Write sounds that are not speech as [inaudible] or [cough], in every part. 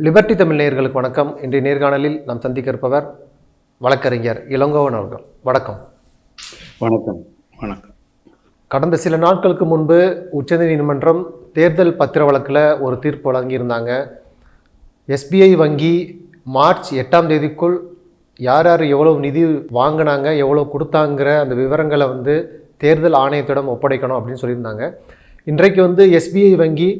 Liberty Tamil நேயர்களுக்கு வணக்கம். இன்றைய நேர்காணலில் நாம் சந்திக்க இருப்பவர் வழக்கறிஞர் இளங்கோவன் அவர்கள். வணக்கம். வணக்கம். வணக்கம். கடந்த சில நாட்களுக்கு முன்பு உச்சநீதிமன்றம் தேர்தல் பத்திர வழக்கில் ஒரு தீர்ப்பு வழங்கியிருந்தாங்க. எஸ்பிஐ வங்கி மார்ச் எட்டாம் தேதிக்குள் யார் யார் எவ்வளோ நிதி வாங்கினாங்க எவ்வளோ கொடுத்தாங்கிற அந்த விவரங்களை வந்து தேர்தல் ஆணையத்திடம் ஒப்படைக்கணும் அப்படின்னு சொல்லியிருந்தாங்க. இன்றைக்கு வந்து எஸ்பிஐ வங்கி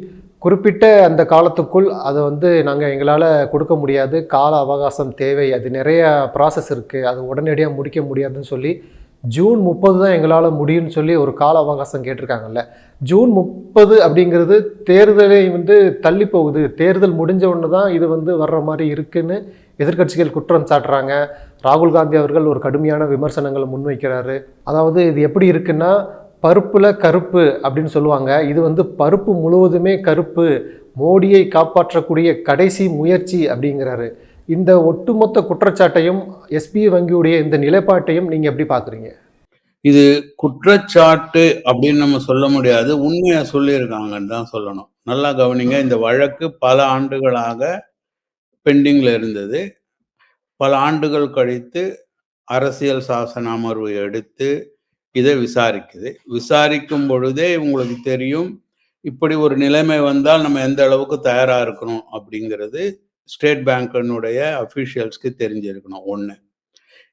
குறிப்பிட்ட அந்த காலத்துக்குள் அதை வந்து நாங்கள் எங்களால் கொடுக்க முடியாது. கால அவகாசம் தேவை. அது நிறைய ப்ராசஸ் இருக்குது அது உடனடியாக முடிக்க முடியாதுன்னு சொல்லி ஜூன் முப்பது தான் எங்களால் முடியும்னு சொல்லி ஒரு கால அவகாசம் கேட்டிருக்காங்கல்ல. ஜூன் முப்பது அப்படிங்கிறது தேர்தலை வந்து தள்ளி போகுது. தேர்தல் முடிஞ்ச உடனே தான் இது வந்து வர்ற மாதிரி இருக்குன்னு எதிர்க்கட்சிகள் குற்றம் சாட்டுறாங்க. ராகுல் காந்தி அவர்கள் ஒரு கடுமையான விமர்சனங்களை முன்வைக்கிறாரு. அதாவது இது எப்படி இருக்குன்னா பருப்பில் கருப்பு அப்படின்னு சொல்லுவாங்க. இது வந்து பருப்பு முழுவதுமே கருப்பு. மோடியை காப்பாற்றக்கூடிய கடைசி முயற்சி அப்படிங்கிறாரு. இந்த ஒட்டுமொத்த குற்றச்சாட்டையும் எஸ்பி வங்கியுடைய இந்த நிலைப்பாட்டையும் நீங்கள் எப்படி பார்க்குறீங்க இது குற்றச்சாட்டு அப்படின்னு நம்ம சொல்ல முடியாது. உண்மையை சொல்லியிருக்காங்கன்னு தான் சொல்லணும். நல்லா கவனிங்க இந்த வழக்கு பல ஆண்டுகளாக பெண்டிங்கில் இருந்தது. பல ஆண்டுகள் கழித்து அரசியல் சாசன அமர்வு எடுத்து இதை விசாரிக்குது. விசாரிக்கும் பொழுதே உங்களுக்கு தெரியும் இப்படி ஒரு நிலைமை வந்தால் நம்ம எந்த அளவுக்கு தயாராக இருக்கணும் அப்படிங்கிறது ஸ்டேட் பேங்கினுடைய அஃபிஷியல்ஸ்க்கு தெரிஞ்சிருக்கணும். ஒன்று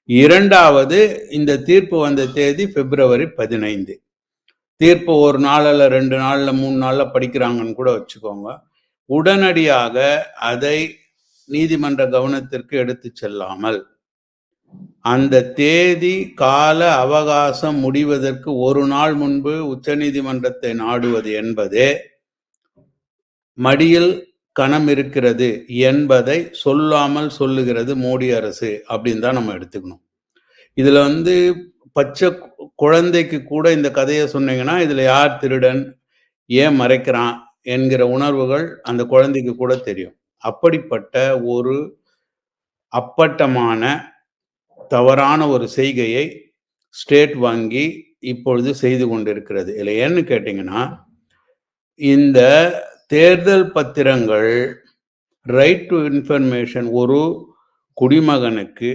இரண்டாவது இந்த தீர்ப்பு வந்த தேதி பிப்ரவரி பதினைந்து. தீர்ப்பு ஒரு நாள் அல்ல ரெண்டு நாளில் மூணு நாளில் படிக்கிறாங்கன்னு கூட வச்சுக்கோங்க. உடனடியாக அதை நீதிமன்ற கவனத்திற்கு எடுத்து செல்லாமல் அந்த தேதி கால அவகாசம் முடிவதற்கு ஒரு நாள் முன்பு உச்சநீதிமன்றத்தை நாடுவது என்பதே மடியில் கணம் இருக்கிறது என்பதை சொல்லாமல் சொல்லுகிறது மோடி அரசு அப்படின்னு தான் நம்ம எடுத்துக்கணும். இதுல வந்து பச்சை குழந்தைக்கு கூட இந்த கதையை சொன்னீங்கன்னா இதுல யார் திருடன் ஏன் மறைக்கிறான் என்கிற உணர்வுகள் அந்த குழந்தைக்கு கூட தெரியும். அப்படிப்பட்ட ஒரு அப்பட்டமான தவறான ஒரு செய்கையை ஸ்டேட் வங்கி இப்பொழுது செய்து கொண்டிருக்கிறது. இல்லை ஏன்னு கேட்டிங்கன்னா இந்த தேர்தல் பத்திரங்கள் ரைட் டு இன்ஃபர்மேஷன் ஒரு குடிமகனுக்கு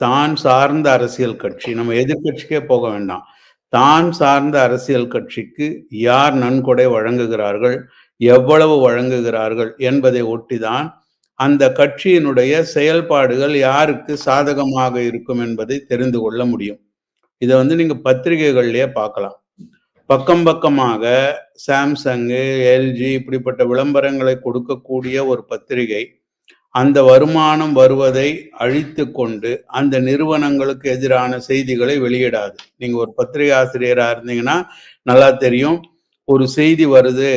தான் சார்ந்த அரசியல் கட்சி நம்ம எதிர்க்கட்சிக்கே போக வேண்டாம். தான் சார்ந்த அரசியல் கட்சிக்கு யார் நன்கொடை வழங்குகிறார்கள் எவ்வளவு வழங்குகிறார்கள் என்பதை ஒட்டிதான் அந்த கட்சியினுடைய செயல்பாடுகள் யாருக்கு சாதகமாக இருக்கும் என்பதை தெரிந்து கொள்ள முடியும். இதை வந்து நீங்க பத்திரிகைகள்லயே பார்க்கலாம். பக்கம் பக்கமாக சாம்சங்கு எல்ஜி இப்படிப்பட்ட விளம்பரங்களை கொடுக்கக்கூடிய ஒரு பத்திரிகை அந்த வருமானம் வருவதை அழித்து கொண்டு அந்த நிறுவனங்களுக்கு எதிரான செய்திகளை வெளியிடாது. நீங்க ஒரு பத்திரிகை ஆசிரியராக இருந்தீங்கன்னா நல்லா தெரியும். ஒரு செய்தி வருது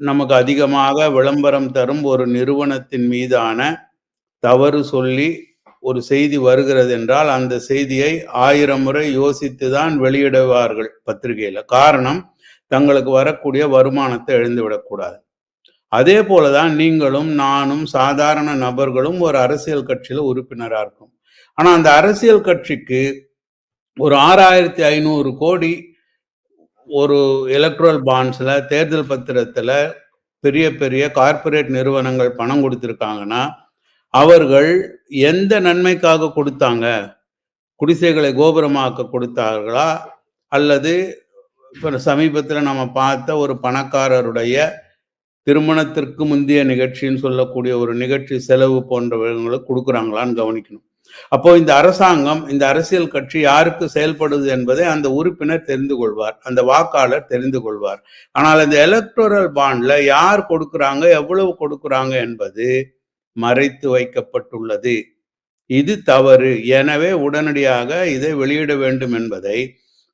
நமக்கு அதிகமாக விளம்பரம் தரும் ஒரு நிறுவனத்தின் மீதான தவறு சொல்லி ஒரு செய்தி வருகிறது என்றால் அந்த செய்தியை ஆயிரம் முறை யோசித்து தான் வெளியிடுவார்கள் பத்திரிகையில. காரணம் தங்களுக்கு வரக்கூடிய வருமானத்தை எழுந்துவிடக்கூடாது அதே போலதான் நீங்களும் நானும் சாதாரண நபர்களும் ஒரு அரசியல் கட்சியில உறுப்பினராக இருக்கும். ஆனா அந்த அரசியல் கட்சிக்கு ஒரு ஆறாயிரத்தி ஐநூறு கோடி ஒரு எலக்ட்ரல் பாண்ட்ஸில் தேர்தல் பத்திரத்தில் பெரிய பெரிய கார்ப்பரேட் நிறுவனங்கள் பணம் கொடுத்துருக்காங்கன்னா அவர்கள் எந்த நன்மைக்காக கொடுத்தாங்க? குடிசைகளை கோபுரமாக்க கொடுத்தார்களா? அல்லது இப்போ சமீபத்தில் நம்ம பார்த்த ஒரு பணக்காரருடைய திருமணத்திற்கு முந்தைய நிகழ்ச்சின்னு சொல்லக்கூடிய ஒரு நிகழ்ச்சி செலவு போன்றவர்களுக்கு கொடுக்குறாங்களான்னு கவனிக்கணும். அப்போ இந்த அரசாங்கம் இந்த அரசியல் கட்சி யாருக்கு செயல்படுது என்பதை அந்த உறுப்பினர் தெரிந்து கொள்வார் அந்த வாக்காளர் தெரிந்து கொள்வார். ஆனால் இந்த எலக்டோரல் பாண்ட்ல யார் கொடுக்குறாங்க எவ்வளவு கொடுக்குறாங்க என்பது மறைத்து வைக்கப்பட்டுள்ளது. இது தவறு. எனவே உடனடியாக இதை வெளியிட வேண்டும் என்பதை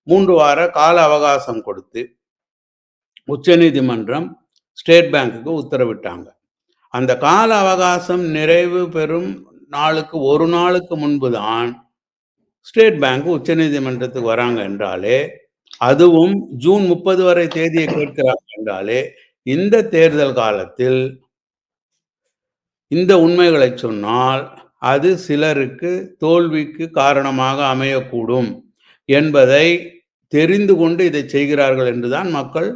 மூன்று வார கால அவகாசம் கொடுத்து உச்சநீதிமன்றம் ஸ்டேட் பேங்க்குக்கு உத்தரவிட்டாங்க. அந்த கால அவகாசம் நிறைவு பெறும் நாளுக்கு ஒரு நாளுக்கு முன்பு தான் ஸ்டேட் பேங்க் உச்சநீதிமன்றத்துக்கு வராங்க என்றாலே அதுவும் ஜூன் முப்பது வரை தேதியை கேட்கிறாங்க என்றாலே இந்த தேர்தல் காலத்தில் இந்த உண்மைகளை சொன்னால் அது சிலருக்கு தோல்விக்கு காரணமாக அமையக்கூடும் என்பதை தெரிந்து கொண்டு இதை செய்கிறார்கள் என்றுதான் மக்கள்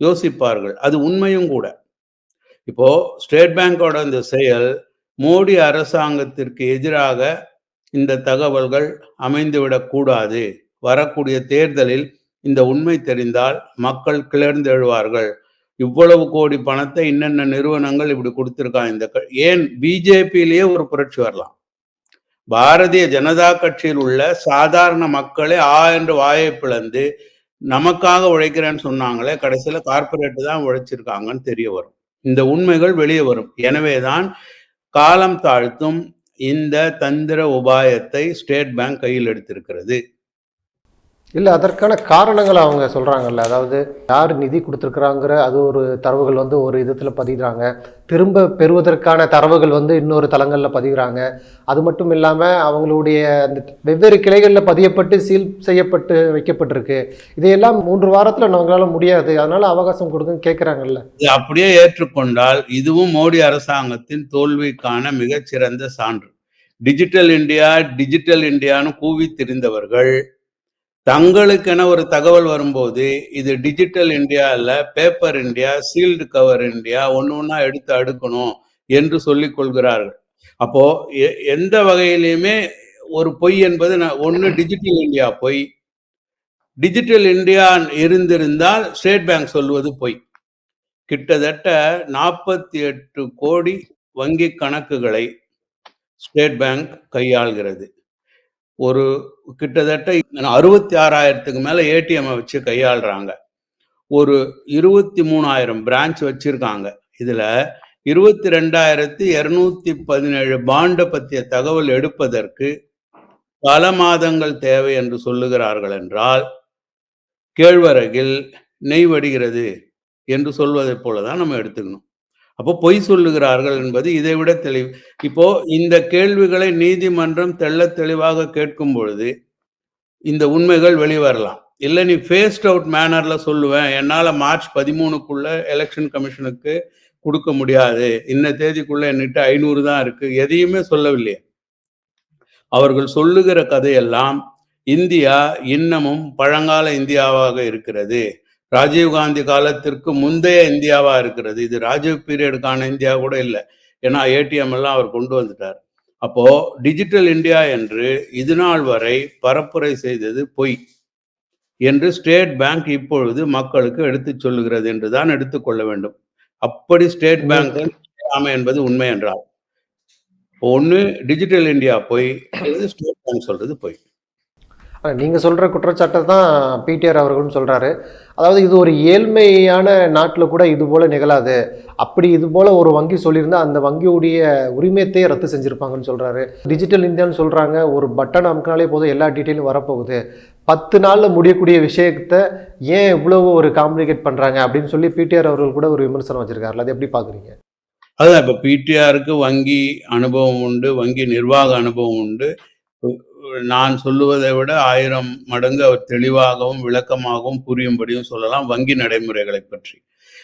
யோசிப்பார்கள். அது உண்மையும் கூட. இப்போ ஸ்டேட் பேங்கோட இந்த செயல் மோடி அரசாங்கத்திற்கு எதிராக இந்த தகவல்கள் அமைந்துவிடக் கூடாது. வரக்கூடிய தேர்தலில் இந்த உண்மை தெரிந்தால் மக்கள் கிளர்ந்து எழுவார்கள். இவ்வளவு கோடி பணத்தை இன்னென்ன நிறுவனங்கள் இப்படி கொடுத்துருக்காங்க இந்த ஏன் பிஜேபியிலேயே ஒரு புரட்சி வரலாம். பாரதிய ஜனதா கட்சியில் உள்ள சாதாரண மக்களே ஆ என்று வாயை பிளந்து நமக்காக உழைக்கிறேன்னு சொன்னாங்களே கடைசியில கார்ப்பரேட் தான் உழைச்சிருக்காங்கன்னு தெரிய வரும். இந்த உண்மைகள் வெளியே வரும். எனவே தான் காலம் தாழ்த்தும் இந்த தந்திர உபாயத்தை ஸ்டேட் பேங்க் கையில் எடுத்திருக்கிறது. இல்லை அதற்கான காரணங்களை அவங்க சொல்கிறாங்கல்ல அதாவது யார் நிதி கொடுத்துருக்குறாங்கிற அது ஒரு தரவுகள் வந்து ஒரு விதத்தில் பதிகிறாங்க. திரும்ப பெறுவதற்கான தரவுகள் வந்து இன்னொரு தளங்களில் பதிகிறாங்க. அது மட்டும் இல்லாமல் அவங்களுடைய அந்த வெவ்வேறு கிளைகளில் பதியப்பட்டு சீல் செய்யப்பட்டு வைக்கப்பட்டிருக்கு. இதையெல்லாம் மூன்று வாரத்தில் நம்மளால முடியாது. அதனால அவகாசம் கொடுங்கன்னு கேட்குறாங்கல்ல அப்படியே ஏற்றுக்கொண்டால் இதுவும் மோடி அரசாங்கத்தின் தோல்விக்கான மிகச்சிறந்த சான்று. டிஜிட்டல் இந்தியா டிஜிட்டல் இந்தியான்னு கூவி திரிந்தவர்கள் தங்களுக்கென ஒரு தகவல் வரும்போது இது டிஜிட்டல் இந்தியா இல்ல paper India sealed cover India ஒன்று ஒன்றா எடுத்து அடுக்கணும் என்று சொல்லிக் கொள்கிறார்கள். அப்போ எ- எந்த வகையிலையுமே ஒரு பொய் என்பது ஒன்று டிஜிட்டல் இந்தியா பொய் டிஜிட்டல் இந்தியா இருந்திருந்தால் ஸ்டேட் பேங்க் சொல்வது பொய். கிட்டத்தட்ட நாற்பத்தி எட்டு கோடி வங்கி கணக்குகளை ஸ்டேட் பேங்க் கையாள்கிறது. ஒரு கிட்டத்தட்ட அறுபத்தி ஆறாயிரத்துக்கு மேல ஏடிஎம் வச்சு கையாளுறாங்க. ஒரு இருபத்தி மூணாயிரம் பிரான்ச் வச்சிருக்காங்க. இதுல இருபத்தி ரெண்டாயிரத்தி இருநூத்தி பதினேழு பாண்டை பற்றிய தகவல் எடுப்பதற்கு பல மாதங்கள் தேவை என்று சொல்லுகிறார்கள் என்றால் கேழ்வரகில் நெய் வடிகிறது என்று சொல்வதைப் போல தான் நம்ம எடுத்துக்கணும். அப்போ பொய் சொல்லுகிறார்கள் என்பது இதை விட தெளிவு. இப்போ இந்த கேள்விகளை நீதிமன்றம் தெள்ள தெளிவாக கேட்கும் பொழுது இந்த உண்மைகள் வெளிவரலாம். இல்லை நீ ஃபேஸ்ட் அவுட் மேனர்ல சொல்லுவேன் என்னால் மார்ச் பதிமூணுக்குள்ள எலெக்ஷன் கமிஷனுக்கு கொடுக்க முடியாது. இன்ன தேதிக்குள்ள என்கிட்ட ஐநூறு தான் இருக்கு. எதையுமே சொல்லவில்லையே அவர்கள் சொல்லுகிற கதையெல்லாம் இந்தியா இன்னமும் பழங்கால இந்தியாவாக இருக்கிறது. ராஜீவ்காந்தி காலத்திற்கு முந்தைய இந்தியாவா இருக்கிறது. இது ராஜீவ் பீரியடுக்கான இந்தியா கூட இல்லை. ஏன்னா ஏடிஎம் எல்லாம் அவர் கொண்டு வந்துட்டார். அப்போ டிஜிட்டல் இந்தியா என்று இது நாள் வரை பரப்புரை செய்தது பொய் என்று ஸ்டேட் பேங்க் இப்பொழுது மக்களுக்கு எடுத்துச் சொல்லுகிறது என்று தான் எடுத்துக்கொள்ள வேண்டும். அப்படி ஸ்டேட் பேங்க் ஆமை என்பது உண்மை என்றால். ஒன்று டிஜிட்டல் இந்தியா பொய் [coughs] ஸ்டேட் பேங்க் சொல்றது பொய். நீங்கள் சொல்கிற குற்றச்சாட்டை தான் பிடிஆர் அவர்களும் சொல்கிறாரு அதாவது இது ஒரு ஏழ்மையான நாட்டில் கூட இது போல் நிகழாது. அப்படி இது போல் ஒரு வங்கி சொல்லியிருந்தால் அந்த வங்கியுடைய உரிமையத்தையே ரத்து செஞ்சுருப்பாங்கன்னு சொல்கிறாரு டிஜிட்டல் இந்தியான்னு சொல்கிறாங்க ஒரு பட்டன் அமுக்கினாலே போதும் எல்லா டீட்டெயிலும் வரப்போகுது. பத்து நாளில் முடியக்கூடிய விஷயத்த ஏன் இவ்வளவு ஒரு காம்ப்ளிகேட் பண்ணுறாங்க அப்படின்னு சொல்லி பிடிஆர் அவர்கள் கூட ஒரு விமர்சனம் வச்சுருக்காருல. அது எப்படி பார்க்குறீங்க அதுதான். இப்போ பிடிஆருக்கு வங்கி அனுபவம் உண்டு வங்கி நிர்வாக அனுபவம் உண்டு. நான் சொல்லுவதை விட ஆயிரம் மடங்கு அவர் தெளிவாகவும் விளக்கமாகவும் புரியும்படியும் சொல்லலாம் வங்கி நடைமுறைகளை பற்றி.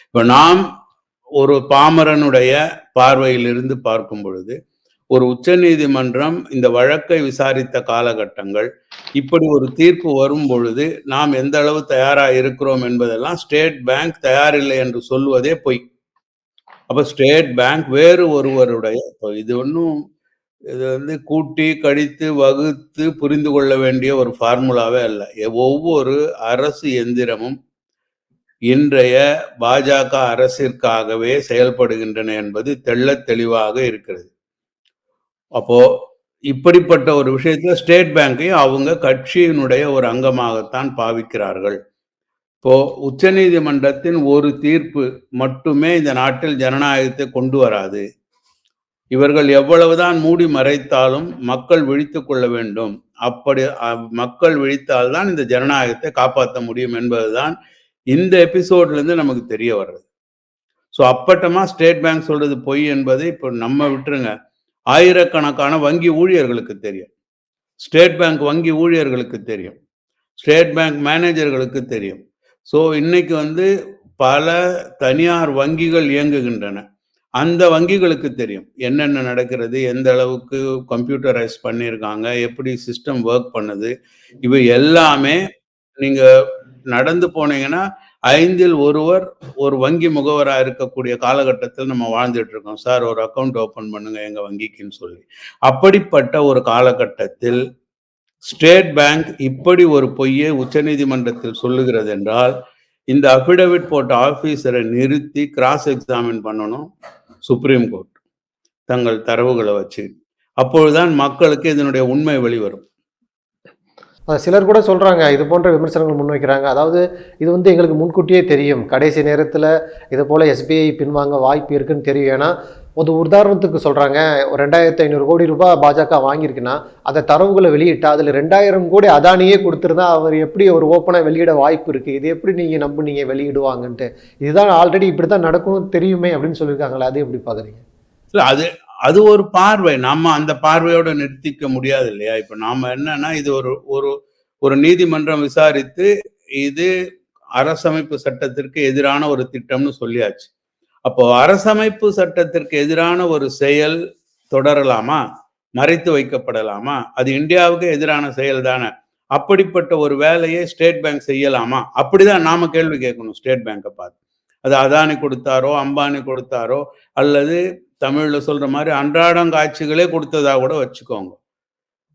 இப்போ நாம் ஒரு பாமரனுடைய பார்வையிலிருந்து பார்க்கும் பொழுது ஒரு உச்ச நீதிமன்றம் இந்த வழக்கை விசாரித்த காலகட்டங்கள் இப்படி ஒரு தீர்ப்பு வரும் பொழுது நாம் எந்த அளவு தயாரா இருக்கிறோம் என்பதெல்லாம் ஸ்டேட் பேங்க் தயாரில்லை என்று சொல்வதே பொய். அப்ப ஸ்டேட் பேங்க் வேறு ஒருவருடைய இது ஒன்றும் இது வந்து கூட்டி கழித்து வகுத்து புரிந்து கொள்ள வேண்டிய ஒரு ஃபார்முலாவே அல்ல. ஒவ்வொரு அரசு எந்திரமும் இன்றைய பாஜக அரசிற்காகவே செயல்படுகின்றன என்பது தெள்ளத் தெளிவாக இருக்கிறது. அப்போ இப்படிப்பட்ட ஒரு விஷயத்துல ஸ்டேட் பேங்கையும் அவங்க கட்சியினுடைய ஒரு அங்கமாகத்தான் பாவிக்கிறார்கள். இப்போ உச்சநீதிமன்றத்தின் ஒரு தீர்ப்பு மட்டுமே இந்த நாட்டில் ஜனநாயகத்தை கொண்டு வராது. இவர்கள் எவ்வளவுதான் மூடி மறைத்தாலும் மக்கள் விழித்து கொள்ள வேண்டும். அப்படி மக்கள் விழித்தால்தான் இந்த ஜனநாயகத்தை காப்பாற்ற முடியும் என்பதுதான் இந்த எபிசோட்ல இருந்து நமக்கு தெரிய வர்றது. ஸோ அப்பட்டமா ஸ்டேட் பேங்க் சொல்றது பொய் என்பதை இப்போ நம்ம விட்டுருங்க. ஆயிரக்கணக்கான வங்கி ஊழியர்களுக்கு தெரியும். ஸ்டேட் பேங்க் வங்கி ஊழியர்களுக்கு தெரியும். ஸ்டேட் பேங்க் மேனேஜர்களுக்கு தெரியும். ஸோ இன்னைக்கு வந்து பல தனியார் வங்கிகள் இயங்குகின்றன. அந்த வங்கிகளுக்கு தெரியும். என்னென்ன நடக்கிறது எந்த அளவுக்கு கம்ப்யூட்டரைஸ் பண்ணியிருக்காங்க எப்படி சிஸ்டம் ஒர்க் பண்ணுது இவை எல்லாமே நீங்கள் நடந்து போனீங்கன்னா ஐந்தில் ஒருவர் ஒரு வங்கி முகவராக இருக்கக்கூடிய காலகட்டத்தில் நம்ம வாழ்ந்துட்டு இருக்கோம் சார் ஒரு அக்கௌண்ட் ஓப்பன் பண்ணுங்க எங்கள் வங்கிக்குன்னு சொல்லி. அப்படிப்பட்ட ஒரு காலகட்டத்தில் ஸ்டேட் பேங்க் இப்படி ஒரு பொய்யை உச்சநீதிமன்றத்தில் சொல்லுகிறது என்றால் இந்த அபிடவிட் போட்ட ஆபீசரை நிறுத்தி கிராஸ் எக்ஸாமின் பண்ணணும். சுப்ரீம் கோர்ட் தங்கள் தரவுகளை வச்சு. அப்பொழுதுதான் மக்களுக்கு இதனுடைய உண்மை வெளிவரும் சிலர் கூட சொல்கிறாங்க இது போன்ற விமர்சனங்கள் முன்வைக்கிறாங்க. அதாவது இது வந்து எங்களுக்கு முன்கூட்டியே தெரியும். கடைசி நேரத்தில் இது போல் எஸ்பிஐ பின்வாங்க வாய்ப்பு இருக்குன்னு தெரியும். ஏன்னா ஒரு உதாரணத்துக்கு சொல்கிறாங்க ஒரு ரெண்டாயிரத்தி ஐநூறு கோடி ரூபாய் பாஜக வாங்கியிருக்குன்னா அந்த தரவுகளை வெளியிட்டா அதில் ரெண்டாயிரம் கோடி அதானியே கொடுத்துருந்தா அவர் எப்படி ஒரு ஓப்பனாக வெளியிட வாய்ப்பு இருக்குது இது எப்படி நீங்கள் நம்புனீங்க வெளியிடுவாங்கன்ட்டு. இதுதான் ஆல்ரெடி இப்படி தான் நடக்கும் தெரியுமே அப்படின்னு சொல்லியிருக்காங்களே அது எப்படி பார்க்குறீங்க இல்லை அது அது ஒரு பார்வை. நாம் அந்த பார்வையோடு நிறுத்திக்க முடியாது இல்லையா? இப்போ நாம் என்னன்னா இது ஒரு ஒரு ஒரு நீதிமன்றம் விசாரித்து இது அரசமைப்பு சட்டத்திற்கு எதிரான ஒரு திட்டம்னு சொல்லியாச்சு. அப்போ அரசமைப்பு சட்டத்திற்கு எதிரான ஒரு செயல் தொடரலாமா? மறைத்து வைக்கப்படலாமா? அது இந்தியாவுக்கு எதிரான செயல் தானே. அப்படிப்பட்ட ஒரு வேலையை ஸ்டேட் பேங்க் செய்யலாமா? அப்படிதான் நாம கேள்வி கேட்கணும் ஸ்டேட் பேங்கை பார்த்து. அது அதானி கொடுத்தாரோ அம்பானி கொடுத்தாரோ அல்லது தமிழ்ல சொல்ற மாதிரி அன்றாடம் காட்சிகளே கொடுத்ததா கூட வச்சுக்கோங்க.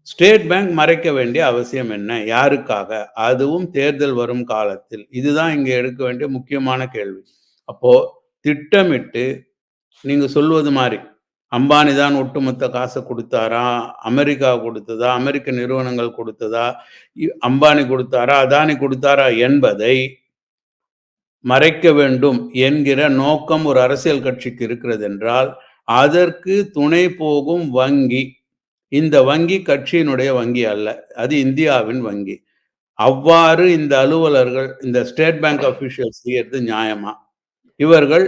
ஸ்டேட் பேங்க் மறைக்க வேண்டிய அவசியம் என்ன? யாருக்காக? அதுவும் தேர்தல் வரும் காலத்தில். இதுதான் இங்க எடுக்க வேண்டிய முக்கியமான கேள்வி. அப்போ திட்டமிட்டு நீங்கள் சொல்வது மாதிரி அம்பானி தான் ஒட்டுமொத்த காசை கொடுத்தாரா? அமெரிக்கா கொடுத்ததா? அமெரிக்க நிறுவனங்கள் கொடுத்ததா? இ- அம்பானி கொடுத்தாரா? அதானி கொடுத்தாரா? என்பதை மறைக்க வேண்டும் என்கிற நோக்கம் ஒரு அரசியல் கட்சிக்கு இருக்கிறது என்றால் அதற்கு துணை போகும் வங்கி இந்த வங்கி கட்சியினுடைய வங்கி அல்ல அது இந்தியாவின் வங்கி. அவ்வாறு இந்த அலுவலர்கள் இந்த ஸ்டேட் பேங்க் அஃபீஷியல்ஸ் செய்யறது நியாயமா? இவர்கள்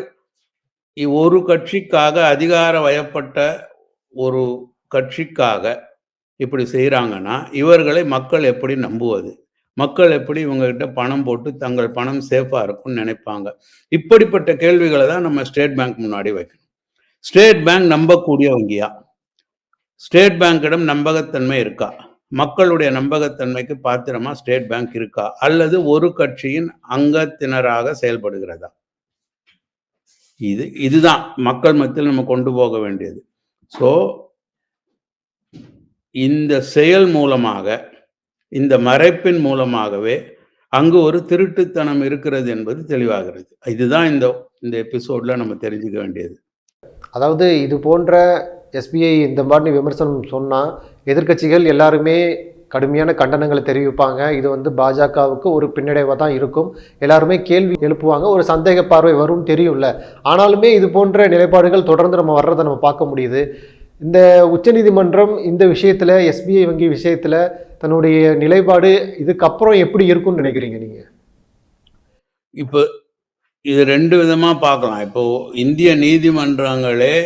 ஒரு கட்சிக்காக அதிகார வயப்பட்ட ஒரு கட்சிக்காக இப்படி செய்கிறாங்கன்னா இவர்களை மக்கள் எப்படி நம்புவது? மக்கள் எப்படி இவங்ககிட்ட பணம் போட்டு தங்கள் பணம் சேஃபாக இருக்கும்னு நினைப்பாங்க? இப்படிப்பட்ட கேள்விகளை தான் நம்ம ஸ்டேட் பேங்க் முன்னாடி வைக்கணும். ஸ்டேட் பேங்க் நம்பக்கூடிய வங்கியா ஸ்டேட் பேங்கிடம் நம்பகத்தன்மை இருக்கா? மக்களுடைய நம்பகத்தன்மைக்கு பாத்திரமா ஸ்டேட் பேங்க் இருக்கா? அல்லது ஒரு கட்சியின் அங்கத்தினராக செயல்படுகிறதா? இது இதுதான். மக்கள் மத்தியில் நம்ம கொண்டு போக வேண்டியது. ஸோ இந்த செயல் மூலமாக இந்த மறைப்பின் மூலமாகவே அங்கு ஒரு திருட்டுத்தனம் இருக்கிறது என்பது தெளிவாகிறது. இதுதான் இந்த இந்த எபிசோட்ல நம்ம தெரிஞ்சுக்க வேண்டியது. அதாவது இது போன்ற எஸ்பிஐ இந்த மாதிரி விமர்சனம் சொன்னால் எதிர்க்கட்சிகள் எல்லாருமே கடுமையான கண்டனங்களை தெரிவிப்பாங்க. இது வந்து பாஜகவுக்கு ஒரு பின்னடைவாக தான் இருக்கும். எல்லாருமே கேள்வி எழுப்புவாங்க. ஒரு சந்தேக பார்வை வரும் தெரியும்ல. ஆனாலுமே இது போன்ற நிலைப்பாடுகள் தொடர்ந்து நம்ம வர்றதை நம்ம பார்க்க முடியுது. இந்த உச்சநீதிமன்றம் இந்த விஷயத்தில் எஸ்பிஐ வங்கி விஷயத்தில் தன்னுடைய நிலைப்பாடு இதுக்கப்புறம் எப்படி இருக்கும்னு நினைக்கிறீங்க நீங்கள் இப்போ இது ரெண்டு விதமாக பார்க்கலாம். இப்போ இந்திய நீதிமன்றங்களே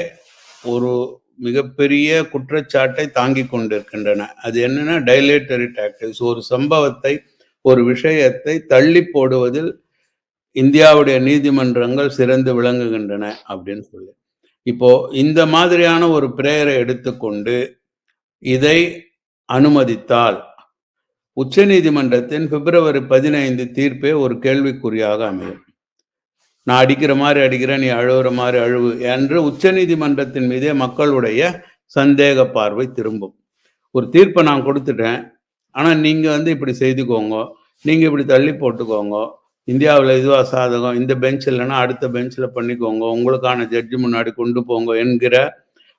ஒரு மிகப்பெரிய குற்றச்சாட்டை தாங்கி கொண்டிருக்கின்றன. அது என்னன்னா டைலேட்டரி டாக்டிக்ஸ் ஒரு சம்பவத்தை ஒரு விஷயத்தை தள்ளி போடுவதில் இந்தியாவுடைய நீதிமன்றங்கள் சிறந்து விளங்குகின்றன அப்படின்னு சொல்லி. இப்போ இந்த மாதிரியான ஒரு பிரேயரை எடுத்துக்கொண்டு இதை அனுமதித்தால் உச்சநீதிமன்றத்தின் பிப்ரவரி பதினைந்து தீர்ப்பே ஒரு கேள்விக்குறியாக அமையும். நான் அடிக்கிற மாதிரி அடிக்கிறேன் நீ அழுகிற மாதிரி அழுவு என்று உச்சநீதிமன்றத்தின் மீதே மக்களுடைய சந்தேக பார்வை திரும்பும். ஒரு தீர்ப்பை நான் கொடுத்துட்டேன். ஆனால் நீங்கள் வந்து இப்படி செய்துக்கோங்க. நீங்கள் இப்படி தள்ளி போட்டுக்கோங்க. இந்தியாவில் இதுவாக சாதகம் இந்த பெஞ்ச் இல்லைன்னா அடுத்த பெஞ்சில் பண்ணிக்கோங்க. உங்களுக்கான ஜட்ஜி முன்னாடி கொண்டு போங்க என்கிற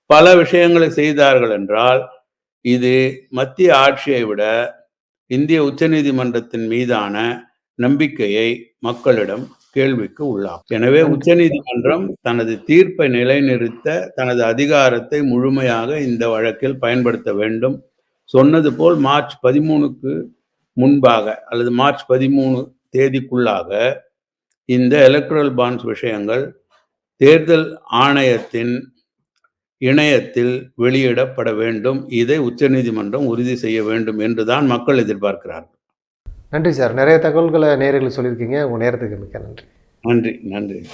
பல விஷயங்களை செய்தார்கள் என்றால் இது மத்திய ஆட்சியை விட இந்திய உச்சநீதிமன்றத்தின் மீதான நம்பிக்கையை மக்களிடம் கேள்விக்கு உள்ளாகும் எனவே உச்சநீதிமன்றம் தனது தீர்ப்பை நிலைநிறுத்த தனது அதிகாரத்தை முழுமையாக இந்த வழக்கில் பயன்படுத்த வேண்டும். சொன்னது போல் மார்ச் பதிமூணுக்கு முன்பாக அல்லது மார்ச் பதிமூணு தேதிக்குள்ளாக இந்த எலக்ட்ரல் பாண்ட்ஸ் விஷயங்கள் தேர்தல் ஆணையத்தின் இணையத்தில் வெளியிடப்பட வேண்டும். இதை உச்சநீதிமன்றம் உறுதி செய்ய வேண்டும் என்றுதான் மக்கள் எதிர்பார்க்கிறார்கள். நன்றி சார். நிறைய தகவல்களை நேரில் சொல்லியிருக்கீங்க. உங்கள் நேரத்துக்கு மிக்க நன்றி. நன்றி. நன்றி.